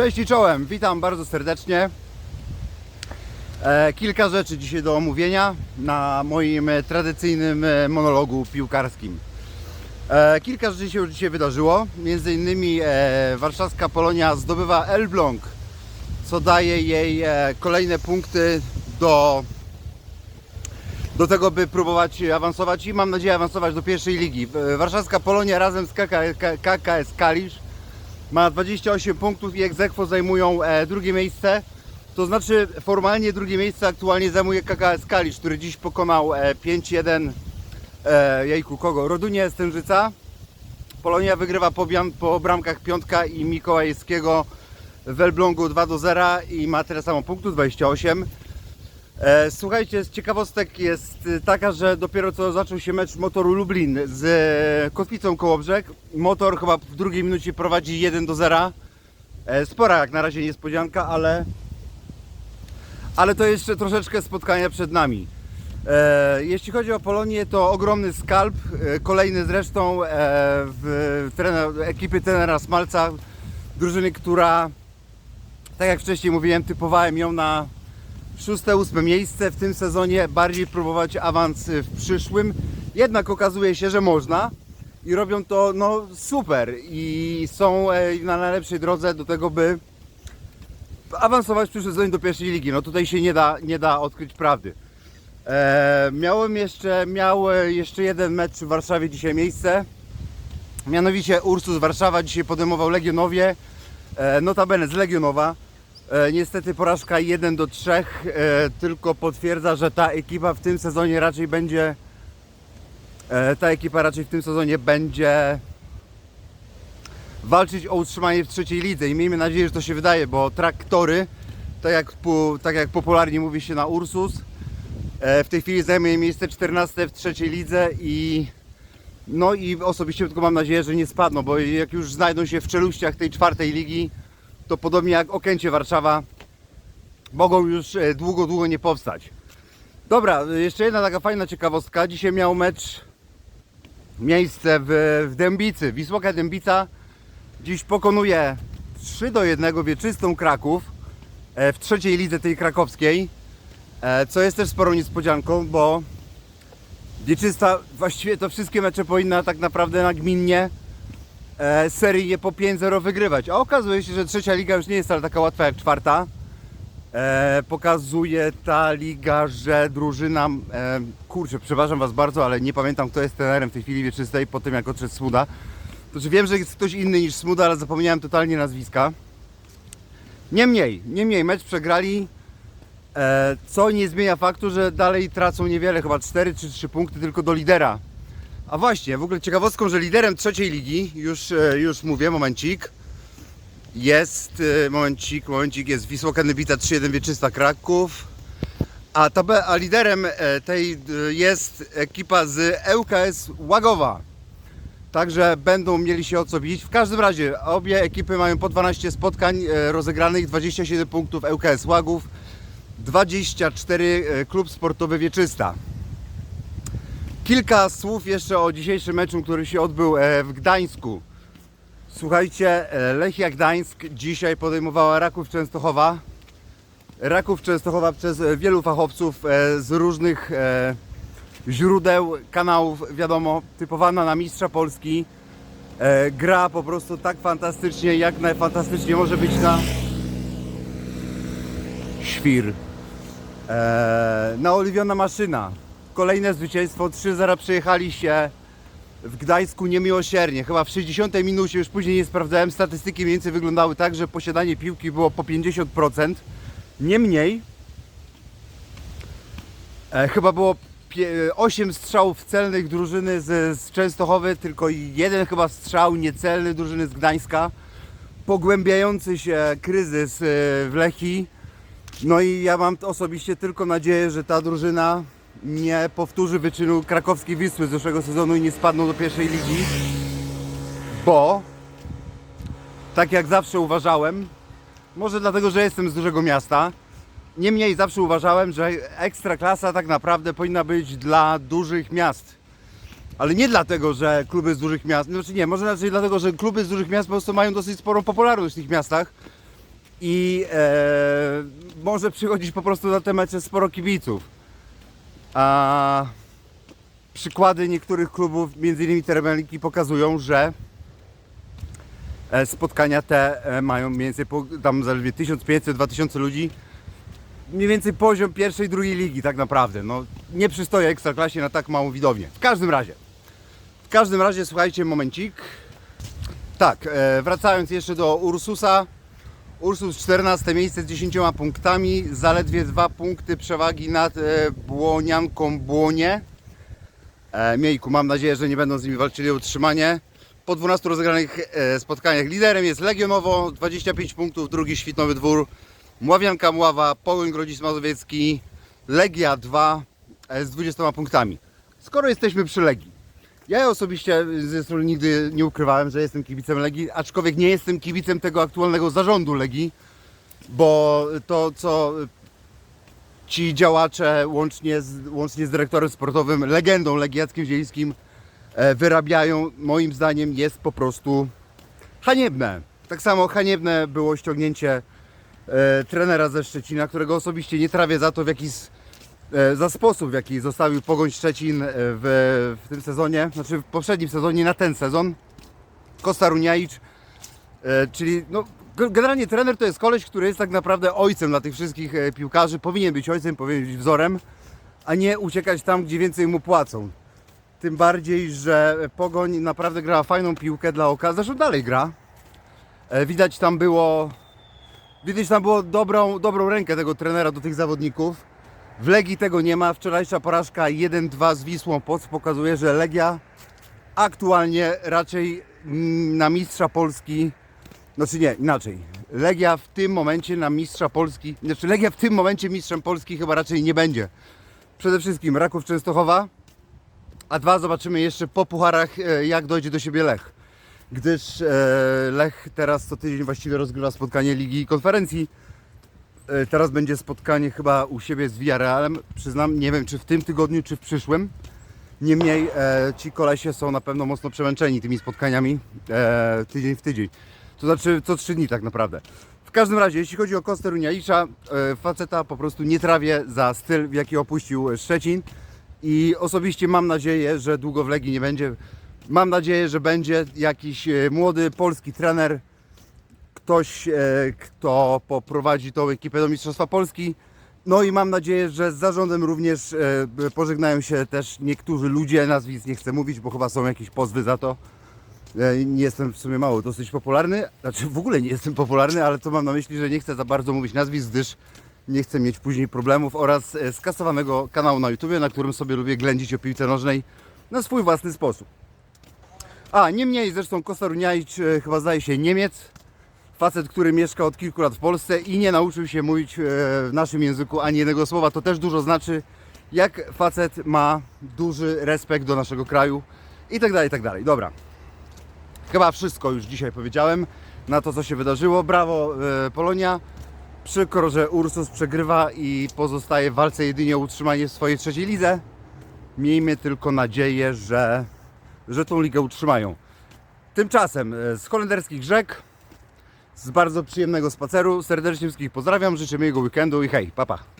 Cześć i czołem, witam bardzo serdecznie. E, kilka rzeczy dzisiaj do omówienia na moim tradycyjnym e, monologu piłkarskim. E, kilka rzeczy się już dzisiaj wydarzyło. Między innymi warszawska Polonia zdobywa Elbląg, co daje jej kolejne punkty do, do tego, by próbować awansować i mam nadzieję awansować do pierwszej ligi. Warszawska Polonia razem z KK, KKS Kalisz ma 28 punktów i egzekwo zajmują e, drugie miejsce. To znaczy formalnie drugie miejsce aktualnie zajmuje KKS Kalisz, który dziś pokonał e, 5-1 e, jejku kogo? Rodunię Stężyca. Polonia wygrywa po, po bramkach Piątka i Mikołajskiego w Elblągu 2 do 0 i ma tyle samo punktów 28. E, Słuchajcie, z ciekawostek jest y, taka, że dopiero co zaczął się mecz Motoru Lublin z e, Kotwicą Kołobrzeg. Motor chyba w drugiej minucie prowadzi 1 do 0. E, Spora jak na razie niespodzianka, ale ale to jeszcze troszeczkę spotkania przed nami. Jeśli chodzi o Polonię, to ogromny skalp, kolejny zresztą w trener, ekipy trenera Smalca, drużyny, która, tak jak wcześniej mówiłem, typowałem ją na szóste, ósme miejsce w tym sezonie, bardziej próbować awans w przyszłym. Jednak okazuje się, że można i robią to no, super i są e, na najlepszej drodze do tego, by awansować w przyszłym sezonie do pierwszej ligi. No tutaj się nie da, nie da odkryć prawdy. E, miałem jeszcze, miał e, jeszcze jeden mecz w Warszawie dzisiaj miejsce. Mianowicie Ursus Warszawa dzisiaj podejmował Legionowie. Notabene z Legionowa. E, niestety porażka 1 do 3 e, tylko potwierdza, że ta ekipa w tym sezonie raczej będzie e, ta ekipa raczej w tym sezonie będzie walczyć o utrzymanie w trzeciej lidze. I miejmy nadzieję, że to się wydaje, bo traktory, tak jak, tak jak popularnie mówi się na Ursus, w tej chwili zajmuje miejsce 14 w trzeciej lidze i no i osobiście tylko mam nadzieję, że nie spadną, bo jak już znajdą się w czeluściach tej czwartej ligi, to podobnie jak Okęcie Warszawa mogą już e, długo, długo nie powstać. Dobra, jeszcze jedna taka fajna ciekawostka. Dzisiaj miał mecz miejsce w, w Dębicy. Wisłoka Dębica dziś pokonuje 3 do 1 wieczystą Kraków e, w trzeciej lidze tej krakowskiej, e, co jest też sporą niespodzianką, bo wieczysta właściwie to wszystkie mecze powinna tak naprawdę nagminnie e, seryjnie po 5-0 wygrywać. A okazuje się, że trzecia liga już nie jest taka łatwa jak czwarta. E, pokazuje ta liga, że drużyna. E, kurczę, przepraszam Was bardzo, ale nie pamiętam kto jest trenerem w tej chwili wieczystej po tym jak odszedł Smuda. Znaczy wiem, że jest ktoś inny niż Smuda, ale zapomniałem totalnie nazwiska. Niemniej, niemniej mecz przegrali, e, co nie zmienia faktu, że dalej tracą niewiele, chyba 4 czy 3 punkty tylko do lidera. A właśnie, w ogóle ciekawostką, że liderem trzeciej ligi, już, e, już mówię, momencik, jest, e, momencik, momencik, jest Wisła Kanybica 3-1 Wieczysta Kraków, a, a liderem e, tej jest ekipa z ŁKS Łagowa. Także będą mieli się o co bić. W każdym razie obie ekipy mają po 12 spotkań rozegranych, 27 punktów ŁKS Łagów, 24 e, klub sportowy Wieczysta. Kilka słów jeszcze o dzisiejszym meczu, który się odbył e, w Gdańsku. Słuchajcie, e, Lechia Gdańsk dzisiaj podejmowała Raków Częstochowa. Raków Częstochowa przez e, wielu fachowców z różnych źródeł, kanałów, wiadomo, typowana na mistrza Polski. Gra po prostu tak fantastycznie, jak najfantastycznie może być na świr. Naoliwiona maszyna. Kolejne zwycięstwo, 3-0 przejechali się w Gdańsku niemiłosiernie. Chyba w 60 minucie, już później nie sprawdzałem, statystyki mniej więcej wyglądały tak, że posiadanie piłki było po 50%. Niemniej, e, chyba było 8 strzałów celnych drużyny z, z Częstochowy, tylko jeden chyba strzał niecelny drużyny z Gdańska. Pogłębiający się kryzys e, w Lechii. No i ja mam osobiście tylko nadzieję, że ta drużyna nie powtórzy wyczynu krakowskiej Wisły z zeszłego sezonu i nie spadną do pierwszej ligi, bo tak jak zawsze uważałem, może dlatego, że jestem z dużego miasta, niemniej zawsze uważałem, że ekstraklasa tak naprawdę powinna być dla dużych miast. Ale nie dlatego, że kluby z dużych miast, znaczy nie, może raczej dlatego, że kluby z dużych miast po prostu mają dosyć sporą popularność w tych miastach i e, może przychodzić po prostu na te mecze sporo kibiców. A przykłady niektórych klubów, m.in. Termeliki, pokazują, że e, spotkania te e, mają mniej więcej tam zaledwie 1500-2000 ludzi. Mniej więcej poziom pierwszej, drugiej ligi tak naprawdę. No, nie przystoję ekstraklasie na tak małą widownię. W każdym razie. W każdym razie słuchajcie momencik. Tak, e, wracając jeszcze do Ursusa. Ursus 14 miejsce z 10 punktami, zaledwie dwa punkty przewagi nad e, Błonianką Błonie. E, Miejku, mam nadzieję, że nie będą z nimi walczyli o utrzymanie. Po 12 rozegranych e, spotkaniach liderem jest Legionowo, 25 punktów, drugi Świtnowy Dwór, Mławianka Mława, Pogoń Grodzisk Mazowiecki, Legia 2 e, z 20 punktami. Skoro jesteśmy przy Legii, ja osobiście zresztą nigdy nie ukrywałem, że jestem kibicem Legii, aczkolwiek nie jestem kibicem tego aktualnego zarządu Legii, bo to co ci działacze łącznie z, łącznie z dyrektorem sportowym, legendą Legii Jackiem Zielińskim e, wyrabiają, moim zdaniem jest po prostu haniebne. Tak samo haniebne było ściągnięcie e, trenera ze Szczecina, którego osobiście nie trawię za to, w jaki s- e, za sposób, w jaki zostawił Pogoń Szczecin e, w, w tym sezonie, znaczy w poprzednim sezonie na ten sezon. Kosta Runiajicz, e, czyli no, generalnie trener to jest koleś, który jest tak naprawdę ojcem dla tych wszystkich e, piłkarzy, powinien być ojcem, powinien być wzorem, a nie uciekać tam, gdzie więcej mu płacą. Tym bardziej, że Pogoń naprawdę grała fajną piłkę dla oka, zresztą dalej gra. E, Widać tam było, widać tam było dobrą, dobrą rękę tego trenera do tych zawodników. W Legii tego nie ma. Wczorajsza porażka 1-2 z Wisłą Płock pokazuje, że Legia aktualnie raczej mm, na mistrza Polski, znaczy nie, inaczej. Legia w tym momencie na mistrza Polski, znaczy Legia w tym momencie mistrzem Polski chyba raczej nie będzie. Przede wszystkim Raków Częstochowa, a dwa zobaczymy jeszcze po pucharach e, jak dojdzie do siebie Lech. Gdyż e, Lech teraz co tydzień właściwie rozgrywa spotkanie Ligi i Konferencji. E, Teraz będzie spotkanie chyba u siebie z Villarrealem. Przyznam, nie wiem czy w tym tygodniu, czy w przyszłym. Niemniej e, ci kolesie są na pewno mocno przemęczeni tymi spotkaniami e, tydzień w tydzień. To znaczy co trzy dni tak naprawdę. W każdym razie, jeśli chodzi o Kostę Runialicza, e, faceta po prostu nie trawię za styl, w jaki opuścił Szczecin. I osobiście mam nadzieję, że długo w Legii nie będzie. Mam nadzieję, że będzie jakiś e, młody polski trener, ktoś, e, kto poprowadzi tą ekipę do Mistrzostwa Polski. No i mam nadzieję, że z zarządem również e, pożegnają się też niektórzy ludzie, nazwisk nie chcę mówić, bo chyba są jakieś pozwy za to. E, Nie jestem w sumie mało dosyć popularny, znaczy w ogóle nie jestem popularny, ale to mam na myśli, że nie chcę za bardzo mówić nazwisk, gdyż nie chcę mieć później problemów oraz skasowanego kanału na YouTube, na którym sobie lubię ględzić o piłce nożnej na swój własny sposób. A, niemniej zresztą Kosta Runiajcz e, chyba zdaje się Niemiec, facet, który mieszka od kilku lat w Polsce i nie nauczył się mówić e, w naszym języku ani jednego słowa, to też dużo znaczy, jak facet ma duży respekt do naszego kraju i tak dalej, i tak dalej. Dobra. Chyba wszystko już dzisiaj powiedziałem na to, co się wydarzyło. Brawo e, Polonia. Przykro, że Ursus przegrywa i pozostaje w walce jedynie o utrzymanie swojej trzeciej lidze. Miejmy tylko nadzieję, że, że tą ligę utrzymają. Tymczasem e, z holenderskich rzek, z bardzo przyjemnego spaceru, serdecznie wszystkich pozdrawiam, życzę miłego weekendu i hej, papa. Pa.